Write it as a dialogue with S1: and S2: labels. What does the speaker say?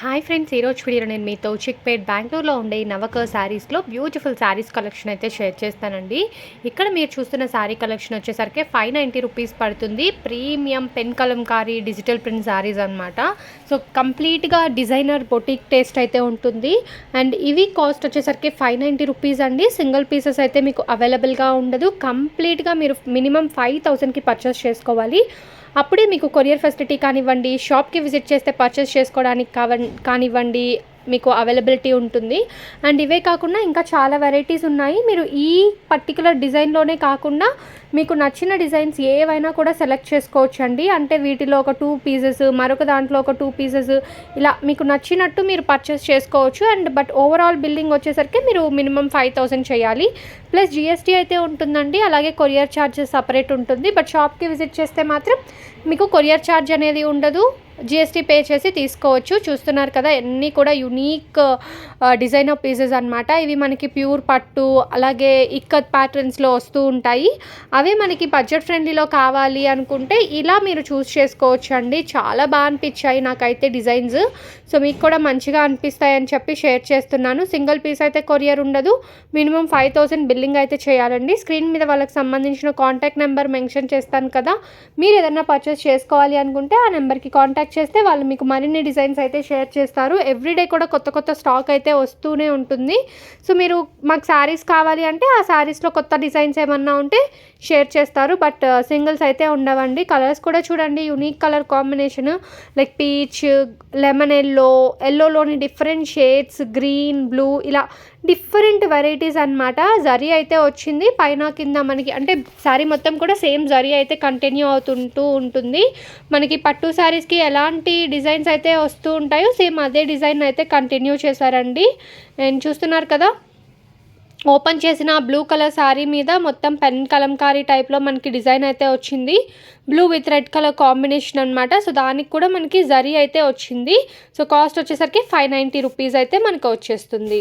S1: Hi friends ఈరోజు వీడియోలో నేను మీతో చిక్పేట్ బెంగళూరులో ఉండే నవక శారీస్లో బ్యూటిఫుల్ శారీస్ కలెక్షన్ అయితే షేర్ చేస్తానండి. ఇక్కడ మీరు చూస్తున్న శారీ కలెక్షన్ వచ్చేసరికి ఫైవ్ నైంటీ రూపీస్ పడుతుంది. Premium pen kalamkari digital print saris అనమాట సో కంప్లీట్గా డిజైనర్ బొటిక్ టేస్ట్ అయితే ఉంటుంది. అండ్ ఇవి కాస్ట్ వచ్చేసరికి ఫైవ్ నైంటీ రూపీస్ అండి. సింగిల్ పీసెస్ అయితే మీకు అవైలబుల్గా ఉండదు. కంప్లీట్గా మీరు మినిమం ఫైవ్ థౌసండ్కి పర్చేస్ చేసుకోవాలి. అప్పుడే మీకు కొరియర్ ఫెసిలిటీ కానివ్వండి షాప్కి విజిట్ చేస్తే పర్చేస్ చేసుకోవడానికి కావండి కానివ్వండి మీకు అవైలబిలిటీ ఉంటుంది. అండ్ ఇవే కాకుండా ఇంకా చాలా వెరైటీస్ ఉన్నాయి. మీరు ఈ పర్టికులర్ డిజైన్లోనే కాకుండా మీకు నచ్చిన డిజైన్స్ ఏవైనా కూడా సెలెక్ట్ చేసుకోవచ్చు అండి అంటే వీటిలో ఒక టూ పీసెస్ మరొక దాంట్లో ఒక టూ పీసెస్ ఇలా మీకు నచ్చినట్టు మీరు పర్చేస్ చేసుకోవచ్చు. అండ్ బట్ ఓవరాల్ బిల్లింగ్ వచ్చేసరికి మీరు మినిమం ఫైవ్ థౌసండ్ చేయాలి. ప్లస్ జిఎస్టీ అయితే ఉంటుందండి. అలాగే కొరియర్ ఛార్జెస్ సపరేట్ ఉంటుంది. బట్ షాప్కి విజిట్ చేస్తే మాత్రం మీకు కొరియర్ ఛార్జ్ అనేది ఉండదు. జిఎస్టీ పే చేసి తీసుకోవచ్చు. చూస్తున్నారు కదా అన్నీ కూడా యునీక్ డిజైన్ ఆఫ్ పీసెస్ అనమాట ఇవి మనకి ప్యూర్ పట్టు అలాగే ఇక్కత్ ప్యాటర్న్స్లో వస్తూ ఉంటాయి. అవే మనకి బడ్జెట్ ఫ్రెండ్లీలో కావాలి అనుకుంటే ఇలా మీరు చూస్ చేసుకోవచ్చు అండి చాలా బాగా అనిపించాయి నాకైతే డిజైన్స్ సో మీకు కూడా మంచిగా అనిపిస్తాయని చెప్పి షేర్ చేస్తున్నాను. సింగిల్ పీస్ అయితే కొరియర్ ఉండదు. మినిమం ఫైవ్ థౌసండ్ బిల్లింగ్ అయితే చేయాలండి. స్క్రీన్ మీద వాళ్ళకి సంబంధించిన కాంటాక్ట్ నెంబర్ మెన్షన్ చేస్తాను కదా. మీరు ఏదైనా పర్చేస్ చేసుకోవాలి అనుకుంటే ఆ నెంబర్కి కాంటాక్ట్ చేస్తే వాళ్ళు మీకు మరిన్ని డిజైన్స్ అయితే షేర్ చేస్తారు. ఎవ్రీడే కూడా కొత్త కొత్త స్టాక్ అయితే వస్తూనే ఉంటుంది. సో మీరు మాకు శారీస్ కావాలి అంటే ఆ శారీస్లో కొత్త డిజైన్స్ ఏమన్నా ఉంటే షేర్ చేస్తారు. బట్ సింగిల్స్ uh, అయితే ఉండవండి. కలర్స్ కూడా చూడండి. Unique colour combination like peach lemon yellow ఎల్లోలోని different shades green blue ఇలా డిఫరెంట్ వెరైటీస్ అనమాట జరీ అయితే వచ్చింది. పైన కింద మనకి అంటే శారీ మొత్తం కూడా సేమ్ జరీ అయితే కంటిన్యూ అవుతుంటూ ఉంటుంది. మనకి పట్టు శారీస్కి ఎలాంటి డిజైన్స్ అయితే వస్తూ ఉంటాయో సేమ్ అదే డిజైన్ అయితే కంటిన్యూ చేశారండి. నేను చూస్తున్నారు కదా ఓపెన్ చేసిన బ్లూ కలర్ శారీ మీద మొత్తం పెన్ కలంకారీ టైప్లో మనకి డిజైన్ అయితే వచ్చింది. Blue with red colour combination అనమాట సో దానికి కూడా మనకి జరీ అయితే వచ్చింది. సో కాస్ట్ వచ్చేసరికి ఫైవ్ నైంటీ రూపీస్ అయితే మనకు వచ్చేస్తుంది.